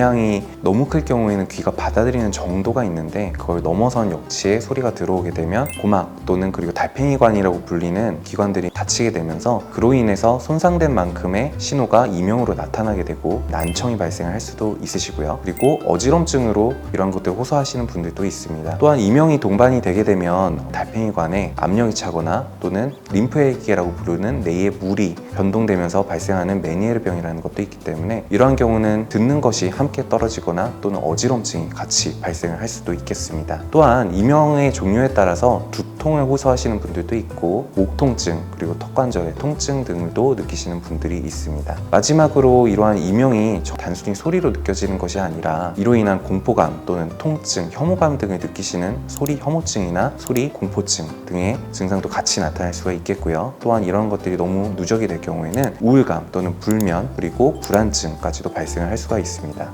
음량이 너무 클 경우에는 귀가 받아들이는 정도가 있는데 그걸 넘어선 역치의 소리가 들어오게 되면 고막 또는 그리고 달팽이관이라고 불리는 기관들이 다치게 되면서 그로 인해서 손상된 만큼의 신호가 이명으로 나타나게 되고 난청이 발생할 수도 있으시고요. 그리고 어지럼증으로 이런 것들 호소하시는 분들도 있습니다. 또한 이명이 동반이 되게 되면 달팽이관에 압력이 차거나 또는 림프혈기라고 부르는 뇌의 물이 변동되면서 발생하는 메니에르 병이라는 것도 있기 때문에 이러한 경우는 듣는 것이 함께 떨어지거나 또는 어지럼증이 같이 발생을 할 수도 있겠습니다. 또한 이명의 종류에 따라서 두통을 호소하시는 분들도 있고 목 통증 그리고 턱 관절의 통증 등도 느끼시는 분들이 있습니다. 마지막으로 이러한 이명이 저- 단순히 소리로 느껴지는 것이 아니라 이로 인한 공포감 또는 통증, 혐오감 등을 느끼시는 소리 혐오증이나 소리 공포증 등의 증상도 같이 나타날 수가 있겠고요. 또한 이런 것들이 너무 누적이 될 경우에는 우울감 또는 불면 그리고 불안증까지도 발생을 할 수가 있습니다.